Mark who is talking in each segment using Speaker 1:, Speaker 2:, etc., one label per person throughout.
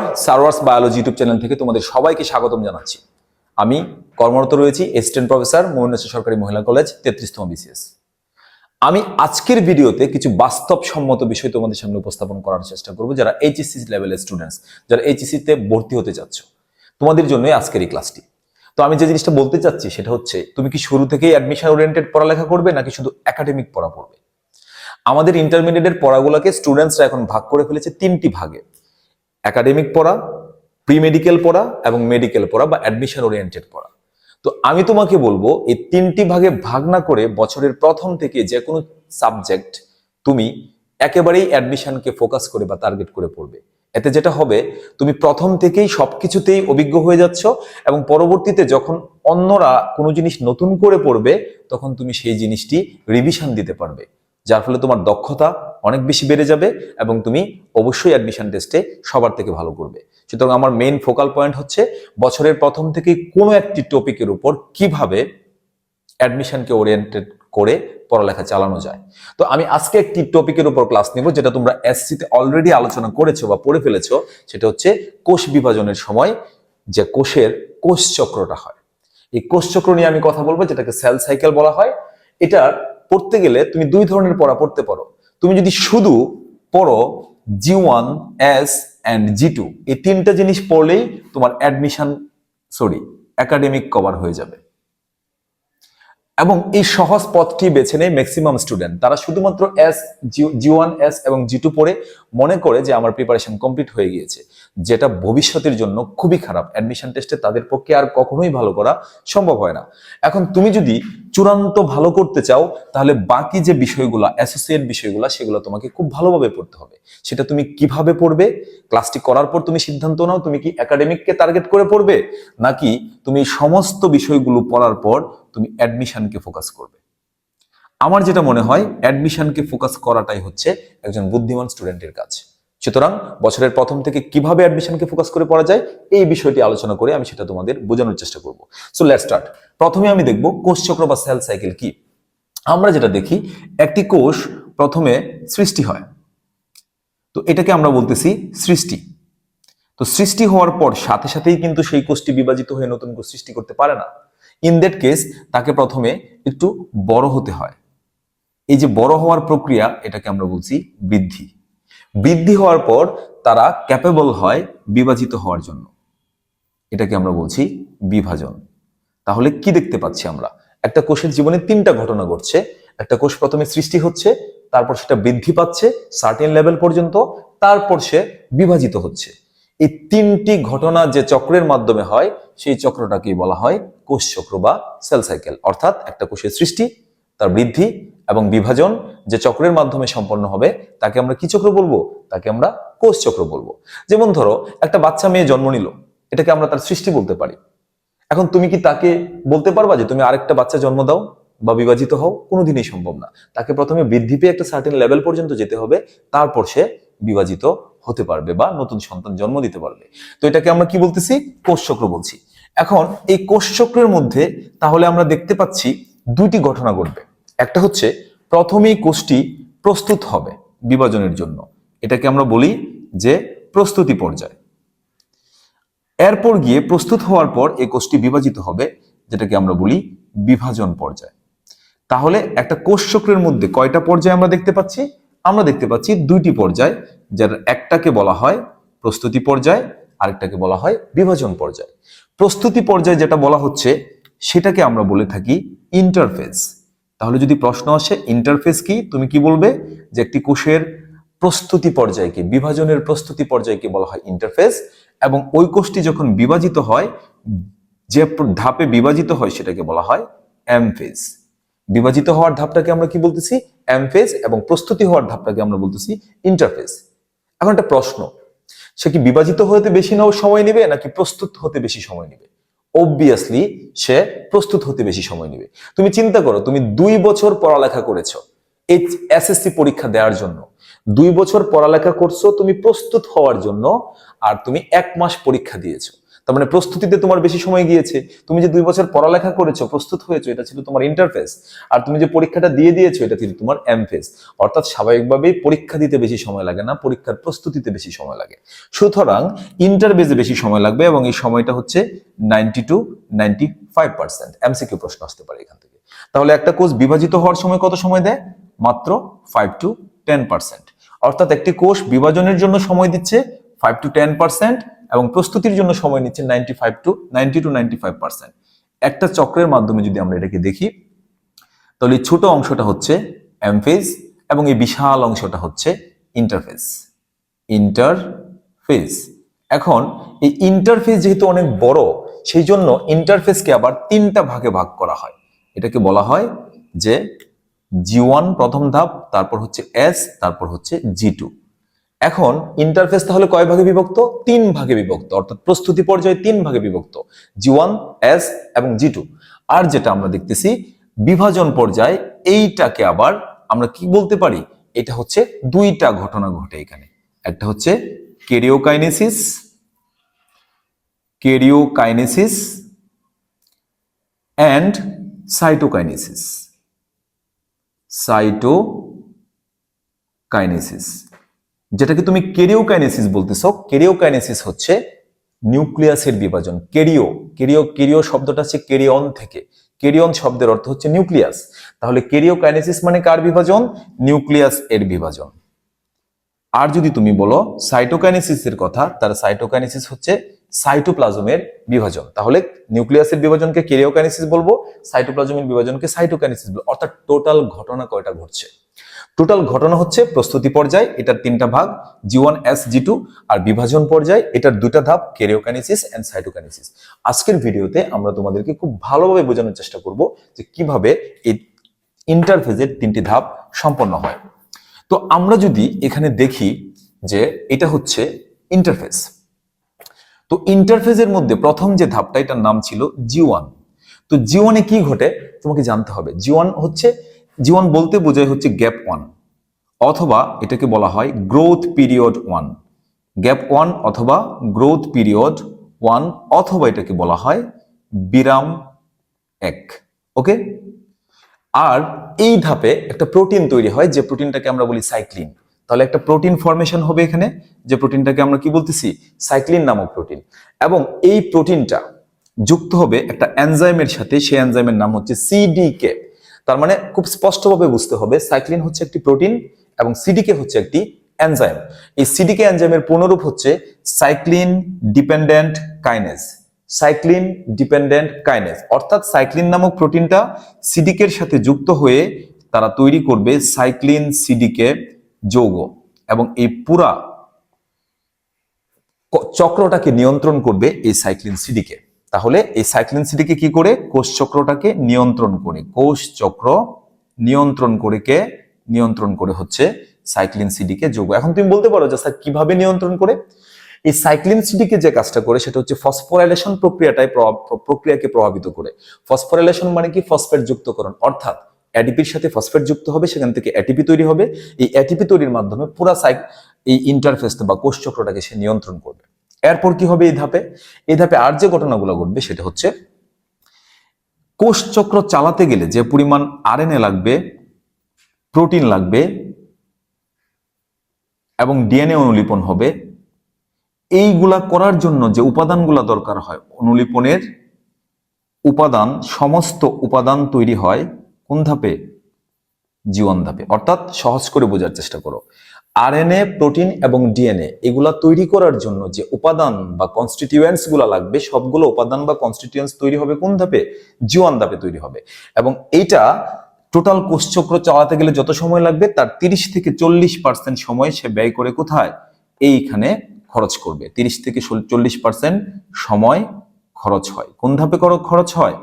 Speaker 1: Everywhere সারওয়ার্স biology YouTube channel থেকে তোমাদের সবাইকে স্বাগতম জানাচ্ছি। আমি কর্মরত রয়েছি অ্যাসিস্ট্যান্ট প্রফেসর মোহনসর সরকারি মহিলা কলেজ তেত্রিশতম বিসিএস আমি আজকের ভিডিওতে কিছু বাস্তবসম্মত বিষয় তোমাদের সামনে উপস্থাপন করার চেষ্টা করব, যারা এইচএসসি লেভেলের স্টুডেন্টস যারা এইচএসসি তে ভর্তি হতে চাচ্ছ। তোমাদের জন্যই আজকের এই ক্লাসটি তো আমি যে জিনিসটা বলতে চাচ্ছি, সেটা হচ্ছে, তুমি কি শুরু থেকেই অ্যাডমিশন ওরিয়েন্টেড পড়ালেখা করবে, নাকি শুধু একাডেমিক পড়া পড়বে? আমাদের ইন্টারমিডিয়েটের পড়াগুলোকে স্টুডেন্টসরা এখন ভাগ করে ফেলেছে তিনটি ভাগে। একাডেমিক পড়া প্রি মেডিকেল পড়া এবং মেডিকেল পড়া বা অ্যাডমিশন ওরিয়েন্টেড পড়া। তো আমি তোমাকে বলব, এই তিনটি ভাগে ভাগ না করে বছরের প্রথম থেকে যে কোনো সাবজেক্ট তুমি একেবারেই অ্যাডমিশনকে ফোকাস করে বা টার্গেট করে পড়বে। এতে যেটা হবে, তুমি প্রথম থেকেই সবকিছুতেই অভিজ্ঞ হয়ে যাচ্ছ এবং পরবর্তীতে যখন অন্যরা কোনো জিনিস নতুন করে পড়বে, তখন তুমি সেই জিনিসটি রিভিশন দিতে পারবে। যার ফলে তোমার দক্ষতা অনেক বেশি বেড়ে যাবে এবং তুমি অবশ্যই অ্যাডমিশন টেস্টে সবার থেকে ভালো করবে। সুতরাং আমার মেইন ফোকাল পয়েন্ট হচ্ছে বছরের প্রথম থেকে কোনো একটি টপিকের উপর কীভাবে অ্যাডমিশনকে ওরিয়েন্টেড করে পড়ালেখা চালানো যায়। তো আমি আজকে একটি টপিকের উপর ক্লাস নেব যেটা তোমরা এসসিতে অলরেডি আলোচনা করেছ বা পড়ে ফেলেছো, সেটা হচ্ছে কোষ বিভাজনের সময় যে কোষের কোষ চক্রটা হয়। এই কোষ চক্র নিয়ে আমি কথা বলব যেটাকে সেল সাইকেল বলা হয়। এটার পড়তে গেলে তুমি দুই ধরনের পড়া পড়তে পারো। তুমি যদি শুধু পড়ো G one S and G two এই তিনটা জিনিস পড়লেই তোমার অ্যাডমিশন সরি একাডেমিক কভার হয়ে যাবে। এবং এই সহজ পথটি বেছে নেয় ম্যাক্সিমাম স্টুডেন্ট তারা শুধুমাত্র এস জি ওয়ান এস এবং জি টু পড়ে মনে করে যে আমার প্রিপারেশন কমপ্লিট হয়ে গিয়েছে। যেটা ভবিষ্যতের জন্য খুবই খারাপ। অ্যাডমিশন টেস্টে তাদের পক্ষে আর কখনোই ভালো করা সম্ভব হয় না। এখন তুমি যদি চূড়ান্ত ভালো করতে চাও, তাহলে বাকি যে বিষয়গুলো অ্যাসোসিয়েট বিষয়গুলো, সেগুলো তোমাকে খুব ভালোভাবে পড়তে হবে। সেটা তুমি কীভাবে পড়বে? ক্লাসটি করার পর তুমি সিদ্ধান্ত নাও, তুমি কি একাডেমিককে টার্গেট করে পড়বে? নাকি তুমি সমস্ত বিষয়গুলো পড়ার পর তুমি অ্যাডমিশনকে ফোকাস করবে? আমার যেটা মনে হয় অ্যাডমিশনকে ফোকাস করাটাই হচ্ছে একজন বুদ্ধিমান স্টুডেন্টের কাজ। সুতরাং বছরের প্রথম থেকে কীভাবে অ্যাডমিশনকে ফোকাস করে পড়া যায়, এই বিষয়টি আলোচনা করে আমি সেটা তোমাদের বোঝানোর চেষ্টা করব। সো লেট স্টার্ট প্রথমে আমি দেখব কোষ চক্র বা সেল সাইকেল কি। আমরা যেটা দেখি, একটি কোষ প্রথমে সৃষ্টি হয়। তো এটাকে আমরা বলতেছি সৃষ্টি। তো সৃষ্টি হওয়ার পর সাথে সাথেই কিন্তু সেই কোষটি বিভাজিত হয়ে নতুন কোষ সৃষ্টি করতে পারে না। ইন দ্যাট কেস তাকে প্রথমে একটু বড় হতে হয়। এই যে বড় হওয়ার প্রক্রিয়া, এটাকে আমরা বলছি বৃদ্ধি। বৃদ্ধি হওয়ার পর তারা ক্যাপেবল হয় বিভাজিত হওয়ার জন্য। এটাকে আমরা বলছি বিভাজন। তাহলে কি দেখতে পাচ্ছি আমরা? একটা কোষের জীবনে তিনটা ঘটনা ঘটছে। একটা কোষ প্রথমে সৃষ্টি হচ্ছে, তারপর সেটা বৃদ্ধি পাচ্ছে সার্টেন লেভেল পর্যন্ত, তারপর সে বিভাজিত হচ্ছে। এই তিনটি ঘটনা যে চক্রের মাধ্যমে হয়, সেই চক্রটাকেই বলা হয় কোষ চক্র বা সেল সাইকেল অর্থাৎ একটা কোষের সৃষ্টি, তার বৃদ্ধি এবং বিভাজন যে চক্রের মাধ্যমে সম্পন্ন হবে, তাকে আমরা কি চক্র বলব? তাকে আমরা কোষ চক্র বলব। যেমন ধরো, একটা বাচ্চা মেয়ে জন্ম নিল, এটাকে আমরা তার সৃষ্টি বলতে পারি। এখন তুমি কি তাকে বলতে পারবা যে তুমি আরেকটা বাচ্চা জন্ম দাও বা বিভাজিত হও? কোনোদিনই সম্ভব না। তাকে প্রথমে বৃদ্ধি পেয়ে একটা সার্টেন লেভেল পর্যন্ত যেতে হবে, তারপর সে বিভাজিত হতে পারবে বা নতুন সন্তান জন্ম দিতে পারবে। তো এটাকে আমরা কি বলতেছি? কোষ চক্র বলছি। এখন এই কোষ চক্রের মধ্যে তাহলে আমরা দেখতে পাচ্ছি দুইটি ঘটনা ঘটবে। একটা হচ্ছে প্রথমেই কোষটি প্রস্তুত হবে বিভাজনের জন্য। এটাকে আমরা বলি যে প্রস্তুতি পর্যায়। এরপর গিয়ে প্রস্তুত হওয়ার পর এই কোষটি বিভাজিত হবে, যেটাকে আমরা বলি বিভাজন পর্যায়। তাহলে একটা কোষ চক্রের মধ্যে কয়টা পর্যায়ে আমরা দেখতে পাচ্ছি? আমরা দেখতে পাচ্ছি দুইটি পর্যায়, যার একটাকে বলা হয় প্রস্তুতি পর্যায়, আরেকটাকে বলা হয় বিভাজন পর্যায়। প্রস্তুতি পর্যায়ে যেটা বলা হচ্ছে, সেটাকে আমরা বলে থাকি ইন্টারফেস তাহলে যদি প্রশ্ন আসে ইন্টারফেস কি? তুমি কি বলবে? যে একটি কোষের প্রস্তুতি পর্যায়কে বিভাজনের প্রস্তুতি পর্যায়কে বলা হয়? ইন্টারফেস এবং ওই কোষটি যখন বিভাজিত হয়, যে ধাপে বিভাজিত হয় সেটাকে বলা হয় অ্যামফেজ বিভাজিত হওয়ার ধাপটাকে আমরা কি বলতেছি? অ্যামফেজ এবং প্রস্তুতি হওয়ার ধাপটাকে আমরা বলতেছি ইন্টারফেস এখন একটা প্রশ্ন। সে কি বিভাজিত হতে বেশি সময় নেবে নাকি প্রস্তুত হতে বেশি সময় নেবে? অবভিয়াসলি সে প্রস্তুত হতে বেশি সময় নেবে। তুমি চিন্তা করো, তুমি দুই বছর পড়ালেখা করেছ, এই এসএসসি পরীক্ষা দেওয়ার জন্য। দুই বছর পড়ালেখা করছ, তুমি প্রস্তুত হওয়ার জন্য, আর তুমি এক মাস পরীক্ষা দিয়েছ। তার মানে প্রস্তুতিতে তোমার বেশি সময় গিয়েছে। তুমি যে দুই বছর পড়ালেখা করেছ, প্রস্তুত হয়েছো, এটা ছিল তোমার ইন্টারফেস আর তুমি যে পরীক্ষাটা দিয়ে দিয়েছ, এটা ছিল তোমার এমফেস অর্থাৎ স্বাভাবিকভাবেই পরীক্ষা দিতে বেশি সময় লাগে না, পরীক্ষার প্রস্তুতিতে বেশি সময় লাগে। সুতরাং ইন্টারবেজে বেশি সময় লাগবে এবং এই সময়টা হচ্ছে ninety two ninety five percent MCQ প্রশ্ন আসতে পারে এখান থেকে। তাহলে একটা কোর্স বিভাজিত হওয়ার সময় কত সময় দেয়? মাত্র ফাইভ টু টেন পার্সেন্ট অর্থাৎ একটি কোষ বিভাজনের জন্য সময় দিচ্ছে ফাইভ টু টেন পার্সেন্ট এবং প্রস্তুতির জন্য সময় নিচ্ছে ninety five to ninety two ninety five percent একটা চক্রের মাধ্যমে যদি আমরা এটাকে দেখি, তাহলে ছোট অংশটা হচ্ছে এমফেজ এবং এই বিশাল অংশটা হচ্ছে ইন্টারফেস ইন্টারফেস এখন এই ইন্টারফেস যেহেতু অনেক বড় সেই জন্য ইন্টারফেসকে আবার তিনটা ভাগে ভাগ করা হয়। এটাকে বলা হয় যে জি ওয়ান প্রথম ধাপ, তারপর হচ্ছে এস তারপর হচ্ছে জি টু এখন ইন্টারফেস তাহলে কয় ভাগে বিভক্ত? তিন ভাগে বিভক্ত, অর্থাৎ প্রস্তুতি পর্যায়ে তিন ভাগে বিভক্ত জি ওয়ান এস এবং জি টু আর যেটা আমরা দেখতেছি, বিভাজন পর্যায়ে এইটাকে আবার আমরা কি বলতে পারি? এটা হচ্ছে দুইটা ঘটনা ঘটে এখানে। একটা হচ্ছে karyokinesis karyokinesis and cytokinesis cytokinesis যেটাকে তুমি কেরিওকাইনেসিস বলতেছো, কেরিওকাইনেসিস হচ্ছে নিউক্লিয়াসের বিভাজন। কেরিও কেরিও কেরিও শব্দটা হচ্ছে কেরিয়ন থেকে। কেরিয়ন শব্দের অর্থ হচ্ছে নিউক্লিয়াস। তাহলে কেরিওকাইনেসিস মানে কার বিভাজন? নিউক্লিয়াস এর বিভাজন। আর যদি তুমি বলো সাইটোকাইনেসিসের কথা, তার সাইটোকাইনেসিস হচ্ছে সাইটোপ্লাজমের বিভাজন। তাহলে নিউক্লিয়াসের বিভাজনকে কেরিওকাইনেসিস বলব, সাইটোপ্লাজমের বিভাজনকে সাইটোকাইনেসিস বলব। অর্থাৎ টোটাল ঘটনা কয়টা ঘটছে? টোটাল ঘটনা হচ্ছে প্রস্তুতি পর্যায়, এটার তিনটা ভাগ G one S G two আর বিভাজন পর্যায়, এটার দুটা ধাপ, কেরিওকাইনেসিস এন্ড সাইটোকাইনেসিস। আজকের ভিডিওতে আমরা তোমাদেরকে খুব ভালোভাবে বোঝানোর চেষ্টা করব যে কীভাবে এই ইন্টারফেজের তিনটি ধাপ সম্পন্ন হয়। তো আমরা যদি এখানে দেখি যে এটা হচ্ছে ইন্টারফেস তো ইন্টারফেজের মধ্যে প্রথম যে ধাপটা, এটার নাম ছিল জি ওয়ান তো জি ওয়ানে কি ঘটে? তোমাকে জানতে হবে। জি ওয়ান হচ্ছে জি ওয়ান বলতে বোঝায় হচ্ছে গ্যাপ ওয়ান অথবা এটাকে বলা হয় growth period one gap one অথবা গ্রোথ পিরিয়ড ওয়ান অথবা এটাকে বলা হয় বিরাম এক ওকে আর এই ধাপে একটা প্রোটিন তৈরি হয়, যে প্রোটিনটাকে আমরা বলি সাইক্লিন তাহলে একটা প্রোটিন ফরমেশন হবে এখানে, যে প্রোটিনটাকে আমরা কি বলতেছি? সাইক্লিন নামক প্রোটিন এবং এই প্রোটিনটা যুক্ত হবে একটা এনজাইমের সাথে, সেই এনজাইমের নাম হচ্ছে সিডিকে তার মানে খুব স্পষ্টভাবে বুঝতে হবে, সাইক্লিন হচ্ছে একটি প্রোটিন এবং সিডিকে হচ্ছে একটি এনজাইম। এই সিডিকে এনজাইমের পুনরূপ হচ্ছে cyclin dependent kinase. Cyclin dependent kinase. অর্থাৎ সাইক্লিন নামক প্রোটিনটা সিডিকের সাথে যুক্ত হয়ে তারা তৈরি করবে সাইক্লিন সিডিকে যৌগ এবং এই পুরা চক্রটাকে নিয়ন্ত্রণ করবে এই সাইক্লিন সিডিকে তাহলে এই সাইক্লিন সিডিকে কি করে? কোষ চক্রটাকে নিয়ন্ত্রণ করে। কোষ চক্র নিয়ন্ত্রণ করে কে? নিয়ন্ত্রণ করে হচ্ছে সাইক্লিন সিডিকে যোগ। এখন তুমি বলতে পারো যে স্যার কীভাবে নিয়ন্ত্রণ করে? এই সাইক্লিন সিডিকে যে কাজটা করে সেটা হচ্ছে ফসফোরাইলেশন প্রক্রিয়াটাই প্রক্রিয়াকে প্রভাবিত করে। ফসফোরাইলেশন মানে কি? ফসফেট যুক্তকরণ। অর্থাৎ অ্যাডিপির সাথে ফসফেট যুক্ত হবে, সেখান থেকে অ্যাটিপি তৈরি হবে। এই অ্যাটিপি তৈরির মাধ্যমে পুরা সাইক এই ইন্টারফেসটা বা কোষ চক্রটাকে সে নিয়ন্ত্রণ করবে। এরপর কি হবে এই ধাপে? এই ধাপে আর যে ঘটনাগুলো ঘটবে সেটা হচ্ছে কোষ চক্র চালাতে গেলে যে পরিমাণ আরএনএ লাগবে, প্রোটিন লাগবে এবং ডিএনএ অনুলিপন হবে, এইগুলা করার জন্য যে উপাদানগুলা দরকার হয়, অনুলিপনের উপাদান, সমস্ত উপাদান তৈরি হয় কোন ধাপে? জীবন ধাপে। অর্থাৎ সহজ করে বোঝার চেষ্টা করো। আরএনএ প্রোটিন এবং ডিএনএ এগুলা তৈরি করার জন্য যে উপাদান বা কনস্টিটিউয়েন্টসগুলা লাগবে, সবগুলো উপাদান বা কনস্টিটিউয়েন্টস তৈরি হবে কোন ধাপে? জীবন ধাপে তৈরি হবে। এবং এইটা টোটাল কোষচক্র চালাতে গেলে যত সময় লাগবে, তার তিরিশ থেকে চল্লিশ পার্সেন্ট সময় সে ব্যয় করে কোথায়? এইখানে খরচ করবে। তিরিশ থেকে চল্লিশ পার্সেন্ট সময় খরচ হয়। কোন ধাপে খরচ হয়?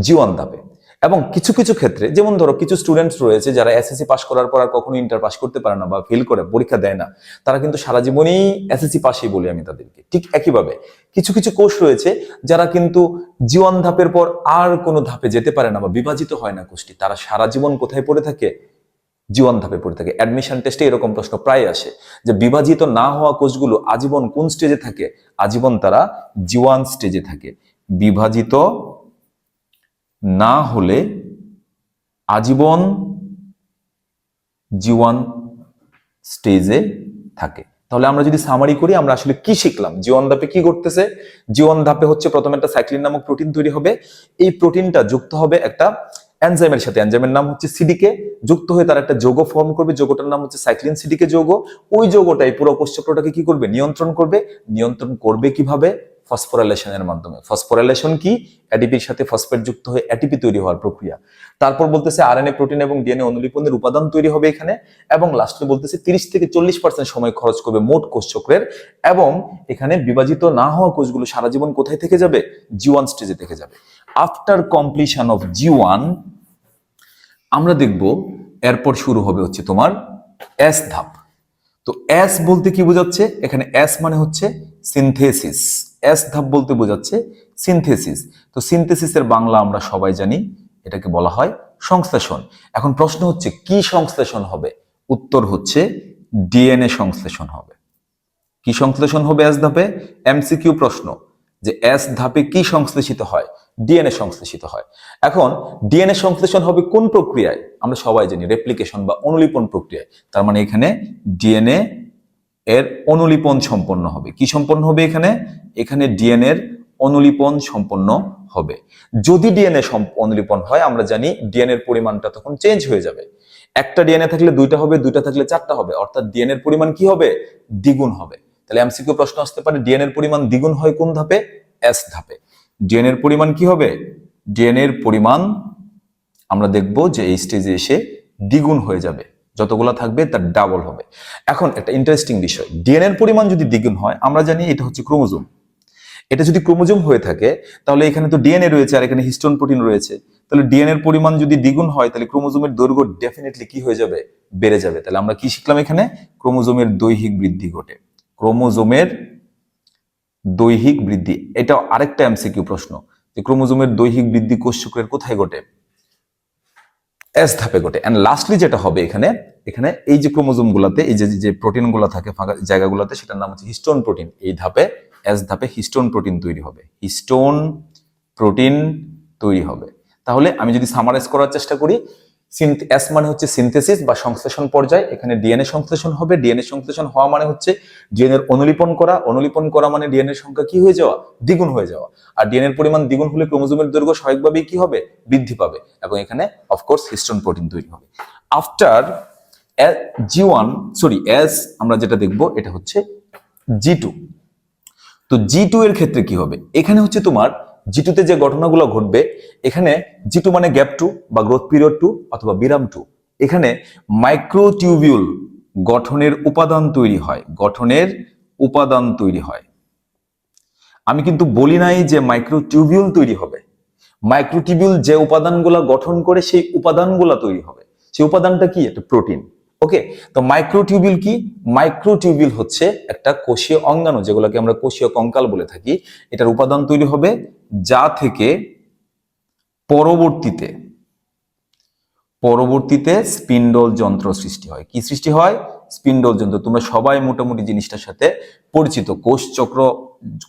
Speaker 1: জীবন ধাপে। এবং কিছু কিছু ক্ষেত্রে, যেমন ধরো কিছু স্টুডেন্টস রয়েছে যারা এসএসসি পাস করার পর আর কখনো ইন্টার পাস করতে পারে না বা ফেল করে, পরীক্ষা দেয় না, তারা কিন্তু সারা জীবনই এসএসসি পাসই বলি আমি তাদেরকে। ঠিক একইভাবে কিছু কিছু কোর্স রয়েছে যারা কিন্তু জীবন ধাপের পর আর কোনো ধাপে যেতে পারে না বা বিভাজিত হয় না কোষটি তারা সারা জীবন কোথায় পড়ে থাকে? জীবন ধাপে পড়ে থাকে। অ্যাডমিশন টেস্টে এরকম প্রশ্ন প্রায় আসে যে বিভাজিত না হওয়া কোর্সগুলো আজীবন কোন স্টেজে থাকে? আজীবন তারা জীবান স্টেজে থাকে। বিভাজিত না হলে আজীবন জীবন স্টেজে থাকে। তাহলে আমরা যদি সামারি করি, আমরা আসলে কি শিখলাম? জীবন ধাপে কি ঘটতেছে? জীবন ধাপে হচ্ছে প্রথমে একটা সাইক্লিন নামক প্রোটিন তৈরি হবে। এই প্রোটিনটা যুক্ত হবে একটা এনজাইমের সাথে। এনজাইমের নাম হচ্ছে সিডিকে যুক্ত হয়ে তার একটা যৌগ ফর্ম করবে। যৌগটার নাম হচ্ছে সাইক্লিন সিডিকে যৌগ। ওই যৌগটাই পুরো কোষচক্রটাকে কি করবে? নিয়ন্ত্রণ করবে। নিয়ন্ত্রণ করবে কীভাবে? ফসফোরাইলেশনের মাধ্যমে। ফসফোরাইলেশন কি? অ্যাটিপির সাথে ফসফেট যুক্ত হয়ে অ্যাটিপি তৈরি হওয়ার প্রক্রিয়া। তারপর বলতেছে আরএনএ প্রোটিন এবং ডিএনএ অনুলিপনের উপাদান তৈরি হবে এখানে এবং লাস্টে বলতেছে তিরিশ থেকে চল্লিশ পার্সেন্ট সময় খরচ করবে মোট কোষচক্রের এবং এখানে বিভাজিত না হওয়া কোষগুলো সারা জীবন কোথায় থেকে যাবে? জি ওয়ান স্টেজে থেকে যাবে। After completion of G one আমরা দেখব এরপর শুরু হবে হচ্ছে তোমার এস ধাপ। তো এস বলতে কি বোঝাচ্ছে? এখানে এস মানে হচ্ছে সিনথেসিস এস ধাপ বলতে বোঝাচ্ছে সিনথেসিস তো সিনথেসিসের বাংলা আমরা সবাই জানি, এটাকে বলা হয় সংশ্লেষণ। এখন প্রশ্ন হচ্ছে, কি সংশ্লেষণ হবে? উত্তর হচ্ছে ডিএনএ সংশ্লেষণ হবে। কি সংশ্লেষণ হবে এস ধাপে? এমসিকিউ প্রশ্ন, যে এস ধাপে কি সংশ্লেষিত হয়? ডিএনএ সংশ্লেষিত হয়। এখন ডিএনএ সংশ্লেষণ হবে কোন প্রক্রিয়ায়? আমরা সবাই জানি রেপ্লিকেশন বা অনুলিপন প্রক্রিয়ায়। তার মানে এখানে ডিএনএ এর অনুলিপন সম্পন্ন হবে। কি সম্পন্ন হবে এখানে? এখানে ডিএনএ এর অনুলিপন সম্পন্ন হবে। যদি ডিএনএ অনুলিপন হয়, আমরা জানি ডিএনএ এর পরিমাণটা তখন চেঞ্জ হয়ে যাবে। একটা ডিএনএ থাকলে দুইটা হবে, দুইটা থাকলে চারটা হবে। অর্থাৎ ডিএনএ এর পরিমাণ কি হবে? দ্বিগুণ হবে। তাহলে এমসিকিউ প্রশ্ন আসতে পারে ডিএনএ এর পরিমাণ দ্বিগুণ হয় কোন ধাপে? এস ধাপে। ডিএনএ এর পরিমাণ কি হবে? ডিএনএ এর পরিমাণ আমরা দেখব যে এই স্টেজে এসে দ্বিগুণ হয়ে যাবে। যতগুলো থাকবে, তার ডাবল হবে। এখন একটা ইন্টারেস্টিং বিষয় ডিএনএ এর পরিমাণ যদি দ্বিগুণ হয়, আমরা জানি এটা হচ্ছে ক্রোমোজোম। এটা যদি ক্রোমোজোম হয়ে থাকে, তাহলে এখানে তো ডিএনএ রয়েছে আর এখানে হিস্টোন প্রোটিন রয়েছে। তাহলে ডিএনএ এর পরিমাণ যদি দ্বিগুণ হয়, তাহলে ক্রোমোজোমের দৈর্ঘ্য ডেফিনেটলি কি হয়ে যাবে? বেড়ে যাবে। তাহলে আমরা কি শিখলাম এখানে? ক্রোমোজোমের দৈহিক বৃদ্ধি ঘটে। ক্রোমোজোমের দৈহিক বৃদ্ধি এটা আরেকটা এমসিকিউ প্রশ্ন যে ক্রোমোজোমের দৈহিক বৃদ্ধি কোষ শুক্রের কোথায় ঘটে? এস ধাপে ঘটে। অ্যান্ড লাস্টলি যেটা হবে এখানে এখানে এই যে ক্রোমোজোম গুলাতে এই যে যে প্রোটিনগুলো থাকে ফাঁকা জায়গাগুলোতে, সেটার নাম হচ্ছে হিস্টোন প্রোটিন এই ধাপে এস ধাপে হিস্টোন প্রোটিন তৈরি হবে। হিস্টোন প্রোটিন তৈরি হবে। তাহলে আমি যদি সামারাইজ করার চেষ্টা করি এস মানে হচ্ছে সিনথেসিস বা সংশ্লেষণ পর্যায়। এখানে ডিএনএ সংশ্লেষণ হবে। ডিএনএ সংশ্লেষণ হওয়া মানে হচ্ছে ডিএনএর অনুলিপন করা। অনুলিপন করা মানে ডিএনএ সংখ্যা কি হয়ে যাওয়া? দ্বিগুণ হয়ে যাওয়া। আর ডিএনএর পরিমাণ দ্বিগুণ হলে ক্রোমোজোমের দৈর্ঘ্য স্বাভাবিকভাবেই কি হবে? বৃদ্ধি পাবে। এবং এখানে অফকোর্স হিস্টোন প্রোটিন তৈরি হবে। After G one sorry S আমরা যেটা দেখব, এটা হচ্ছে জি টু তো জি টু এর ক্ষেত্রে কি হবে? এখানে হচ্ছে তোমার জি টুতে যে ঘটনাগুলো ঘটবে, এখানে জি টু মানে গ্যাপ টু বা গ্রোথ পিরিয়ড টু অথবা বিরাম টু এখানে মাইক্রোটিউবিউল গঠনের উপাদান তৈরি হয়, গঠনের উপাদান তৈরি হয়। আমি কিন্তু বলি নাই যে মাইক্রোটিউবিউল তৈরি হবে। মাইক্রোটিউবিউল যে উপাদানগুলো গঠন করে, সেই উপাদানগুলো তৈরি হবে। সেই উপাদানটা কি? একটা প্রোটিন ওকে তো মাইক্রোটিউবিউল কি? মাইক্রোটিউবিউল হচ্ছে একটা কোষীয় অঙ্গাণু, যেগুলোকে আমরা কোষীয় কঙ্কাল বলে থাকি। এটার উপাদান তৈরি হবে যা থেকে পরবর্তীতে পরবর্তীতে স্পিন্ডল যন্ত্র সৃষ্টি হয়। কি সৃষ্টি হয়? স্পিন্ডল যন্ত্র। তোমরা সবাই মোটামুটি জিনিসটার সাথে পরিচিত। কোষ চক্র,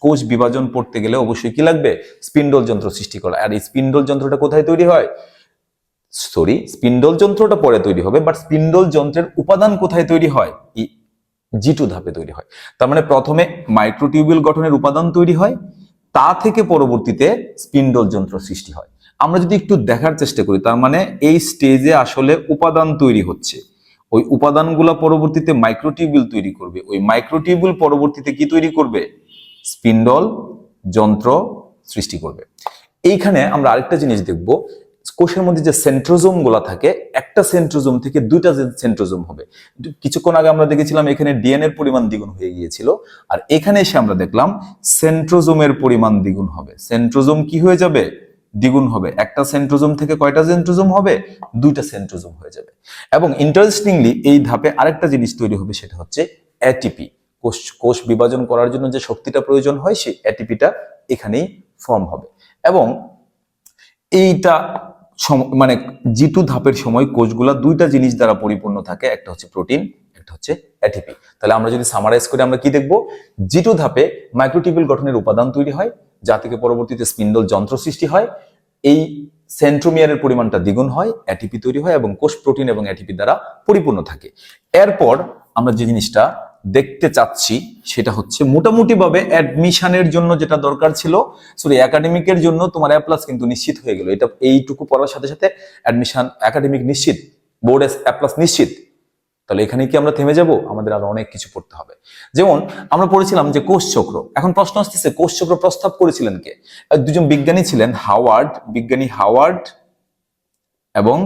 Speaker 1: কোষ বিভাজন পড়তে গেলে অবশ্যই কি লাগবে? স্পিন্ডল যন্ত্র সৃষ্টি করা। আর এই স্পিন্ডল যন্ত্রটা কোথায় তৈরি হয়? সরি, স্পিন্ডল যন্ত্রটা পরে তৈরি হবে, বাট স্পিন্ডল যন্ত্রের উপাদান কোথায় তৈরি হয়? জি টু ধাপে তৈরি হয়। তার মানে প্রথমে মাইক্রোটিউবিউল গঠনের উপাদান তৈরি হয়, তা থেকে পরবর্তীতে স্পিন্ডল যন্ত্র সৃষ্টি হয়। আমরা যদি একটু দেখার চেষ্টা করি, তার মানে এই স্টেজে আসলে উপাদান তৈরি হচ্ছে। ওই উপাদানগুলো পরবর্তীতে মাইক্রোটিউবিউল তৈরি করবে। ওই মাইক্রোটিউবিউল পরবর্তীতে কি তৈরি করবে? স্পিন্ডল যন্ত্র সৃষ্টি করবে। এইখানে আমরা আরেকটা জিনিস দেখব কোষের মধ্যে যে সেন্ট্রোজোমগুলা থাকে, একটা সেন্ট্রোজোম থেকে দুইটা সেন্ট্রোজোম হবে কিছুক্ষণ আগে আমরা দেখেছিলাম এখানে ডিএনএর পরিমাণ দ্বিগুণ হয়ে গিয়েছিল, আর এখানে এসে আমরা দেখলাম সেন্ট্রোজোমের পরিমাণ দ্বিগুণ হবে। সেন্ট্রোজোম কি হয়ে যাবে? দ্বিগুণ হবে। একটা সেন্ট্রোজোম থেকে কয়টা সেন্ট্রোজোম হবে? দুইটা সেন্ট্রোজোম হয়ে যাবে। এবং ইন্টারেস্টিংলি এই ধাপে আরেকটা জিনিস তৈরি হবে, সেটা হচ্ছে অ্যাটিপি কোষ কোষ বিভাজন করার জন্য যে শক্তিটা প্রয়োজন হয়, সেই অ্যাটিপিটা এখানেই ফর্ম হবে। এবং এইটা মানে জি টু ধাপের সময় কোষগুলা দুইটা জিনিস দ্বারা পরিপূর্ণ থাকে, একটা হচ্ছে প্রোটিন, একটা হচ্ছে অ্যাটিপি তাহলে আমরা যদি সামারাইজ করে, আমরা কি দেখব? জি টু ধাপে মাইক্রোটিবিল গঠনের উপাদান তৈরি হয়, যা থেকে পরবর্তীতে স্পিন্ডল যন্ত্র সৃষ্টি হয়, এই সেন্ট্রোমিয়ারের পরিমাণটা দ্বিগুণ হয় অ্যাটিপি তৈরি হয় এবং কোষ প্রোটিন এবং অ্যাটিপি দ্বারা পরিপূর্ণ থাকে। এরপর আমরা যে জিনিসটা দেখতে চাচ্ছি সেটা হচ্ছে মোটামুটি ভাবে অ্যাডমিশনের জন্য যেটা দরকার ছিল সরি একাডেমিকের জন্য তোমার এ প্লাস কিন্তু নিশ্চিত হয়ে গেল। এটা এইটুকু পড়ার সাথে সাথে অ্যাডমিশন একাডেমিক নিশ্চিত বোর্ড এ প্লাস নিশ্চিত। তাহলে এখানে কি আমরা থেমে যাব? আমাদের আরও অনেক কিছু পড়তে হবে। যেমন আমরা পড়েছিলাম যে কোষ চক্র। এখন প্রশ্ন আসতেছে, কোষ চক্র প্রস্তাব করেছিলেন কে? দুজন বিজ্ঞানী ছিলেন, হাওয়ার্ড, বিজ্ঞানী হাওয়ার্ড এবং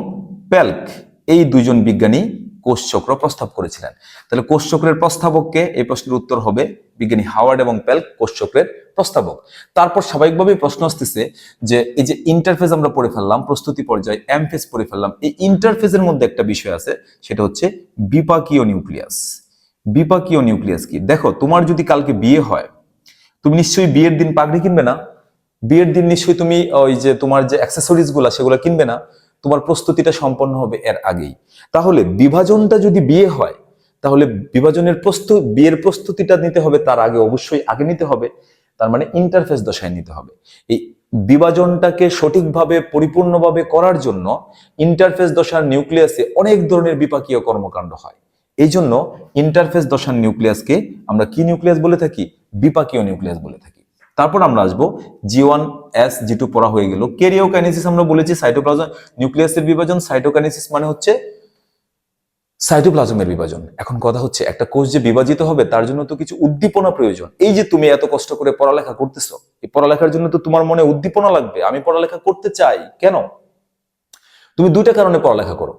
Speaker 1: প্যাল্ক। এই দুজন বিজ্ঞানী কোষ চক্র প্রস্তাব করেছিলেন। তাহলে কোষ চক্রের প্রস্তাবককে এই প্রশ্নের উত্তর হবে বিজ্ঞানী হাওয়ার্ড এবং প্যাল্ক কোষ চক্রের প্রস্তাবক। তারপর স্বাভাবিকভাবেই প্রশ্ন আসতেছে যে, এই যে ইন্টারফেস আমরা পড়ে ফেললাম, প্রস্তুতি পর্যায়ে এমফেস পড়ে ফেললাম, এই ইন্টারফেসের মধ্যে একটা বিষয় আছে, সেটা হচ্ছে বিপাকীয় নিউক্লিয়াস বিপাকীয় নিউক্লিয়াস কি? দেখো, তোমার যদি কালকে বিয়ে হয়, তুমি নিশ্চয়ই বিয়ের দিন পাগড়ি কিনবে না? বিয়ের দিন নিশ্চয়ই তুমি ওই যে তোমার যে অ্যাক্সেসরিজগুলা, সেগুলো কিনবে না? তোমার প্রস্তুতিটা সম্পন্ন হবে এর আগেই। তাহলে বিভাজনটা যদি বিয়ে হয়, তাহলে বিভাজনের প্রস্তুত বিয়ের প্রস্তুতিটা নিতে হবে তার আগে অবশ্যই আগে নিতে হবে, তার মানে ইন্টারফেস দশায় নিতে হবে। এই বিভাজনটাকে সঠিকভাবে, পরিপূর্ণভাবে করার জন্য ইন্টারফেস দশার নিউক্লিয়াসে অনেক ধরনের বিপাকীয় কর্মকাণ্ড হয়। এই জন্য ইন্টারফেস দশার নিউক্লিয়াসকে আমরা কি নিউক্লিয়াস বলে থাকি? বিপাকীয় নিউক্লিয়াস বলে থাকি। তারপর আমরা আসব G one S G two পড়া হয়ে গেল। কেরিওকাইনেসিস আমরা বলেছি সাইটোপ্লাজম নিউক্লিয়াসের বিভাজন সাইটোকাইনেসিস মানে হচ্ছে সাইটোপ্লাজমের বিভাজন। এখন কথা হচ্ছে, একটা কোষ যে বিভাজিত হবে, তার জন্য তো কিছু উদ্দীপনা প্রয়োজন। এই যে তুমি এত কষ্ট করে পড়ালেখা করতেছো, এই পড়ালেখার জন্য তো তোমার মনে উদ্দীপনা লাগবে। আমি পড়ালেখা করতে চাই, কেন? তুমি দুইটা কারণে পড়ালেখা করো।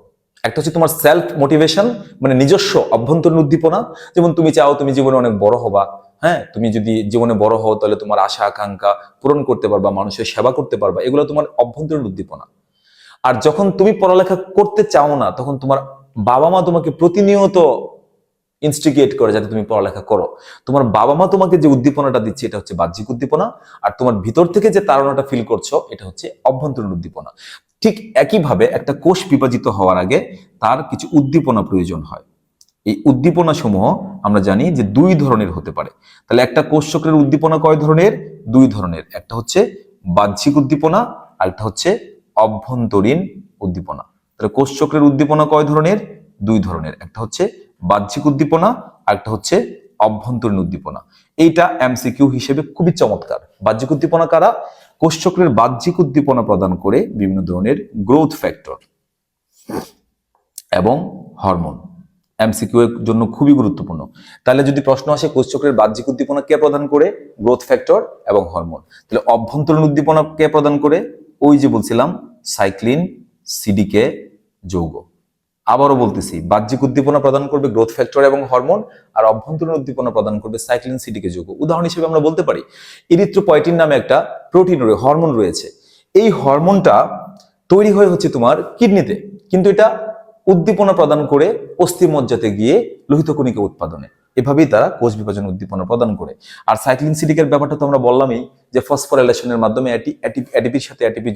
Speaker 1: একটা হচ্ছে তোমার সেলফ মোটিভেশন মানে নিজস্ব অভ্যন্তরীণ উদ্দীপনা। যেমন তুমি চাও তুমি জীবনে অনেক বড় হবা হ্যাঁ তুমি যদি জীবনে বড় হও, তাহলে তোমার আশা, আকাঙ্ক্ষা পূরণ করতে পারবা, মানুষের সেবা করতে পারবা। এগুলো তোমার অভ্যন্তরীণ উদ্দীপনা। আর যখন তুমি পড়ালেখা করতে চাও না, তখন তোমার বাবা মা তোমাকে প্রতিনিয়ত ইনস্টিগেট করে যাতে তুমি পড়ালেখা করো। তোমার বাবা মা তোমাকে যে উদ্দীপনাটা দিচ্ছে, এটা হচ্ছে বাহ্যিক উদ্দীপনা। আর তোমার ভিতর থেকে যে তাড়নাটা ফিল করছ, এটা হচ্ছে অভ্যন্তরীণ উদ্দীপনা। ঠিক একইভাবে একটা কোষ বিভাজিত হওয়ার আগে তার কিছু উদ্দীপনা প্রয়োজন হয়। এই উদ্দীপনা সমূহ আমরা জানি যে দুই ধরনের হতে পারে। তাহলে একটা কোষ চক্রের উদ্দীপনা কয় ধরনের? দুই ধরনের। একটা হচ্ছে বাহ্যিক উদ্দীপনা, আর একটা হচ্ছে অভ্যন্তরীণ উদ্দীপনা। তাহলে কোষ চক্রের উদ্দীপনা কয় ধরনের? দুই ধরনের। একটা হচ্ছে বাহ্যিক উদ্দীপনা, আর একটা হচ্ছে অভ্যন্তরীণ উদ্দীপনা। এইটা এমসিকিউ হিসেবে খুবই চমৎকার। বাহ্যিক উদ্দীপনা কারা? কোষ চক্রের বাহ্যিক উদ্দীপনা প্রদান করে বিভিন্ন ধরনের গ্রোথ ফ্যাক্টর এবং হরমোন এমসিকিউ এর জন্য খুবই গুরুত্বপূর্ণ। তাহলে যদি প্রশ্ন আসে, কোষ চক্রের বাহ্যিক উদ্দীপনা কে প্রদান করে? গ্রোথ ফ্যাক্টর এবং হরমোন। তাহলে অভ্যন্তরীণ উদ্দীপনা কে প্রদান করে? ওই যে বলছিলাম, সাইক্লিন সিডিকে যৌগ। আবারও বলতেছি, বাহ্যিক উদ্দীপনা প্রদান করবে গ্রোথ ফ্যাক্টর এবং হরমোন, আর অভ্যন্তরীণ উদ্দীপনা প্রদান করবে সাইক্লিন সিডিকে যৌগ। উদাহরণ হিসেবে আমরা বলতে পারি ইরিথ্রোপয়েটিন নামে একটা প্রোটিন হরমোন রয়েছে। এই হরমোনটা তৈরি হয়ে হচ্ছে তোমার কিডনিতে। কিন্তু এটা উদ্দীপনা প্রদান করে অস্থি মজ্জাতে গিয়ে লোহিত কণিকা উৎপাদনে। এভাবেই তারা কোষ বিভাজন উদ্দীপনা প্রদান করে। আর সাইক্লিন সিডিকের ব্যাপারটা তো আমরা বললামই যে ফসফোরাইলেশনের মাধ্যমে অ্যাটিপির সাথে অ্যাটিপি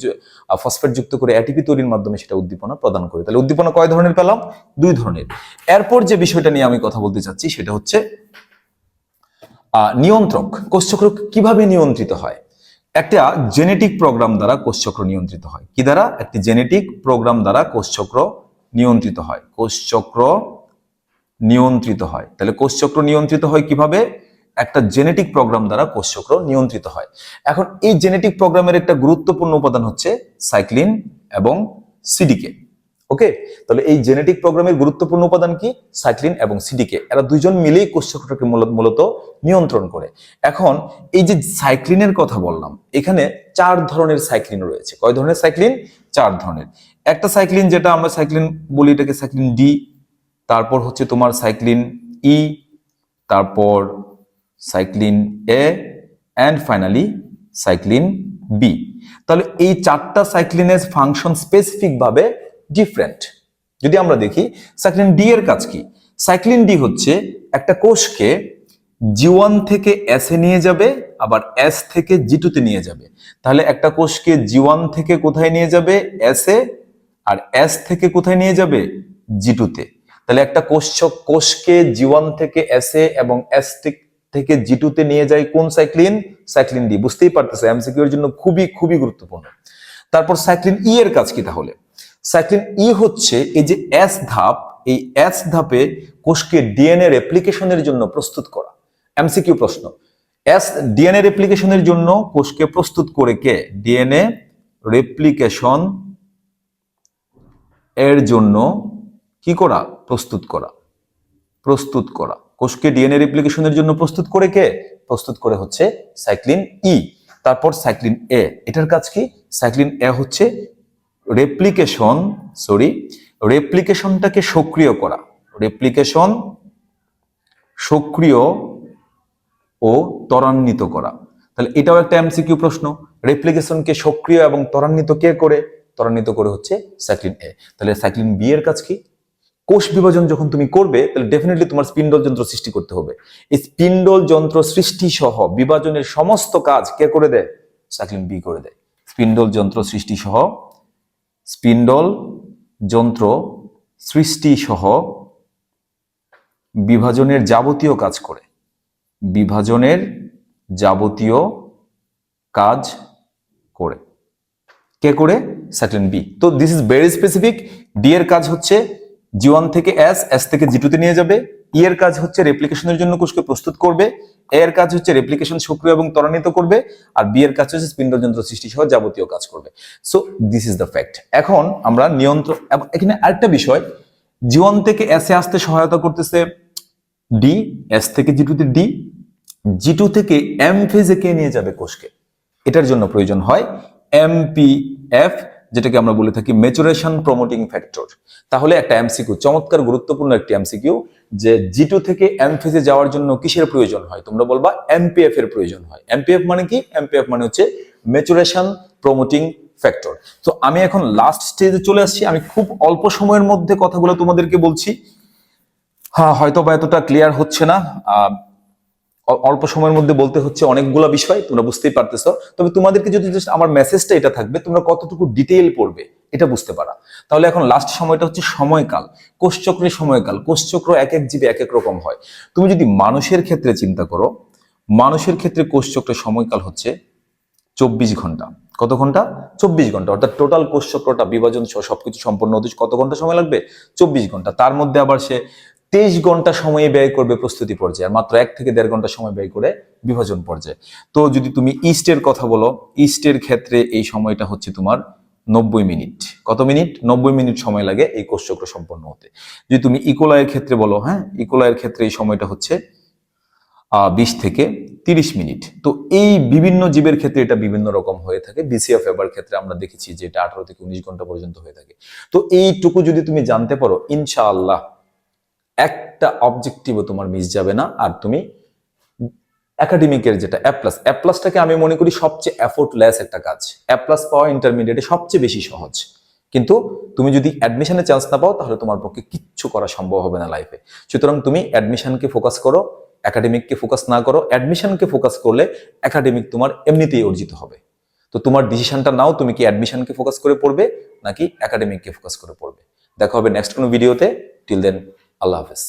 Speaker 1: ফসফেট যুক্ত করে অ্যাটিপি তৈরির মাধ্যমে সেটা উদ্দীপনা প্রদান করে। তাহলে উদ্দীপনা কয় ধরনের পেলাম? দুই ধরনের। এরপর যে বিষয়টা নিয়ে আমি কথা বলতে চাচ্ছি সেটা হচ্ছে নিয়ন্ত্রক। কোষচক্র কীভাবে নিয়ন্ত্রিত হয়? একটা জেনেটিক প্রোগ্রাম দ্বারা কোষচক্র নিয়ন্ত্রিত হয়। কি দ্বারা? একটি জেনেটিক প্রোগ্রাম দ্বারা কোষচক্র নিয়ন্ত্রিত হয়। কোষচক্র নিয়ন্ত্রিত হয়। তাহলে কোষচক্র নিয়ন্ত্রিত হয় কীভাবে? একটা জেনেটিক প্রোগ্রাম দ্বারা কোষচক্র নিয়ন্ত্রিত হয়। এখন এই জেনেটিক প্রোগ্রামের একটা গুরুত্বপূর্ণ উপাদান হচ্ছে সাইক্লিন এবং সিডিকে ওকে তাহলে এই জেনেটিক প্রোগ্রামের গুরুত্বপূর্ণ উপাদান কি? সাইক্লিন এবং সিডিকে এরা দুইজন মিলেই কোষচক্রটাকে মূলত- নিয়ন্ত্রণ করে। এখন এই যে সাইক্লিনের কথা বললাম, এখানে চার ধরনের সাইক্লিন রয়েছে। কয় ধরনের সাইক্লিন চার ধরনের। একটা সাইক্লিন যেটা আমরা সাইক্লিন বলি, এটাকে সাইক্লিন ডি তারপর হচ্ছে তোমার সাইক্লিন ই তারপর cyclin A and finally cyclin B তাহলে এই চারটা সাইক্লিনের ফাংশন স্পেসিফিক ভাবে ডিফারেন্ট যদি আমরা দেখি সাইক্লিন ডি এর কাজ কি? সাইক্লিন ডি হচ্ছে একটা কোষকে জি ওয়ান থেকে এসে নিয়ে যাবে, আবার এস থেকে জি টুতে নিয়ে যাবে। তাহলে একটা কোষকে জি ওয়ান থেকে কোথায় নিয়ে যাবে? এস এ, আর এস থেকে কোথায় নিয়ে যাবে? জি টুতে তাহলে একটা কোষ কোষকে জি ওয়ান থেকে এস এ এবং এস থেকে জি টুতে নিয়ে যায় কোন সাইক্লিন সাইক্লিন ডি বুঝতেই পারতেছে এমসিকিউ এর জন্য খুবই খুবই গুরুত্বপূর্ণ। তারপর সাইক্লিন ই এর কাজ কি তাহলে? সাইক্লিন ই হচ্ছে এই যে এস ধাপ, এই এস ধাপে কোষকে ডিএনএ রেপ্লিকেশনের জন্য প্রস্তুত করা। এমসিকিউ প্রশ্ন। এস ডিএনএ রেপ্লিকেশনের জন্য কোষকে প্রস্তুত করে কে? ডিএনএ রেপ্লিকেশন এর জন্য কি করা? প্রস্তুত করা। প্রস্তুত করা। কোষকে ডিএনএ রেপ্লিকেশনের জন্য প্রস্তুত করে কে? প্রস্তুত করে হচ্ছে সাইক্লিন ই। তারপর সাইক্লিন এ এটার কাজ কি? সাইক্লিন এ হচ্ছে রেপ্লিকেশন সরি রেপ্লিকেশনটাকে সক্রিয় করা। রেপ্লিকেশন সক্রিয় ও ত্বরান্বিত করা। তাহলে এটাও একটা এমসিকিউ প্রশ্ন। রেপ্লিকেশনকে সক্রিয় এবং ত্বরান্বিত কে করে? ত্বরান্বিত করে হচ্ছে সাইক্লিন এ তাহলে সাইক্লিন বি এর কাজ কি? কোষ বিভাজন যখন তুমি করবে, তাহলে ডেফিনেটলি তোমার স্পিন্ডল যন্ত্র সৃষ্টি করতে হবে। এই স্পিন্ডল যন্ত্র সৃষ্টি সহ বিভাজনের সমস্ত কাজ কে করে দেয়? সাইক্লিন বি করে দেয়। স্পিন্ডল যন্ত্র সৃষ্টি সহ স্পিন্ডল যন্ত্র সৃষ্টি সহ বিভাজনের যাবতীয় কাজ করে। বিভাজনের যাবতীয় কাজ করে। কে করে? স্যাটেন বি তো this is very specific D এর কাজ হচ্ছে জি ওয়ান থেকে এস এস থেকে জি টুতে নিয়ে যাবে। ই এর কাজ হচ্ছে রেপ্লিকেশনের জন্য কোষকে প্রস্তুত করবে এ এর কাজ হচ্ছে রেপ্লিকেশন সক্রিয় এবং ত্বরান্বিত করবে, আর বি এর কাজ হচ্ছে স্পিন্ডল যন্ত্র সৃষ্টি সহ যাবতীয় কাজ করবে। So this is the fact এখন আমরা নিয়ন্ত্রণ এখানে আরেকটা বিষয় জীবন থেকে এস আসতে সহায়তা করতেছে ডি এস থেকে জি টুতে ডি জি টু থেকে এম ফেজে কে নিয়ে যাবে কোষকে? এটার জন্য প্রয়োজন হয় এমপিএফ যেটাকে আমরা বলে থাকি মেচুরেশন প্রমোটিং ফ্যাক্টর তাহলে একটা এমসিকিউ চমৎকার গুরুত্বপূর্ণ একটি এমসিকিউ যে জি টু থেকে এম ফেজে যাওয়ার জন্য কিসের প্রয়োজন হয়? তোমরা বলবা এমপিএফ এর প্রয়োজন হয়। এমপিএফ মানে কি? এমপিএফ মানে হচ্ছে মেচুরেশন প্রমোটিং ফ্যাক্টর তো আমি এখন লাস্ট স্টেজে চলে আসছি। আমি খুব অল্প সময়ের মধ্যে কথাগুলো তোমাদেরকে বলছি। হ্যাঁ হয়তো বা এতটা ক্লিয়ার হচ্ছে না। অল্প সময়ের মধ্যে বলতে হচ্ছে অনেকগুলো বিষয়, তোমরা বুঝতেই পারতেছো। তবে তোমাদেরকে যদি আমার মেসেজটা এটা থাকবে, তোমরা কতটুকু ডিটেইল পড়বে, এটা বুঝতে পারা। তাহলে এখন লাস্ট সময়টা হচ্ছে সময়কাল। কোষচক্রের সময়কাল। কোষচক্র এক এক জীবে এক এক রকম হয়। তুমি যদি মানুষের ক্ষেত্রে চিন্তা করো, মানুষের ক্ষেত্রে কোষচক্রের সময়কাল হচ্ছে চব্বিশ ঘণ্টা। কত ঘণ্টা? চব্বিশ ঘণ্টা। অর্থাৎ টোটাল কোষচক্রটা বিভাজন সহ সবকিছু সম্পন্ন হতে কত ঘণ্টা সময় লাগবে? চব্বিশ ঘণ্টা। তার মধ্যে আবার সে তেইশ ঘণ্টা সময় ব্যয় করবে প্রস্তুতি পর্যায়ে, আর মাত্র এক থেকে দেড় ঘণ্টা সময় ব্যয় করে বিভাজন পর্যায়ে। তো যদি তুমি ইস্টের কথা বলো, ইস্টের ক্ষেত্রে এই সময়টা হচ্ছে তোমার নব্বই মিনিট। কত মিনিট? নব্বই মিনিট সময় লাগে এই কোষচক্র সম্পন্ন হতে। যদি তুমি ইকোলয়ের ক্ষেত্রে বলো হ্যাঁ ইকোলয়ের ক্ষেত্রে এই সময়টা হচ্ছে বিশ থেকে তিরিশ মিনিট। তো এই বিভিন্ন জীবের ক্ষেত্রে এটা বিভিন্ন রকম হয়ে থাকে। বিসিএফ এবার ক্ষেত্রে আমরা দেখেছি যে এটা আঠারো থেকে উনিশ ঘণ্টা পর্যন্ত হয়ে থাকে। তো এইটুকু যদি তুমি জানতে পারো, ইনশাআল্লাহ একটা অবজেক্টিভও তোমার মিস যাবে না, আর তুমি একাডেমিকের যেটা অ্যাপ প্লাস অ্যাপ প্লাসটাকে আমি মনে করি সবচেয়ে এফোর্টলেস একটা কাজ। অ্যাপ প্লাস পাওয়া ইন্টারমিডিয়েটে সবচেয়ে বেশি সহজ। কিন্তু তুমি যদি অ্যাডমিশনে চান্স না পাও, তাহলে তোমার পক্ষে কিচ্ছু করা সম্ভব হবে না লাইফে সুতরাং তুমি অ্যাডমিশনকে ফোকাস করো একাডেমিককে ফোকাস না করো অ্যাডমিশনকে ফোকাস করলে একাডেমিক তোমার এমনিতেই অর্জিত হবে। তো তোমার ডিসিশনটা নাও, তুমি কি অ্যাডমিশনকে ফোকাস করে পড়বে, নাকি একাডেমিককে ফোকাস করে পড়বে। দেখা হবে নেক্সট কোনো ভিডিওতে till then আল্লাহ হাফেজ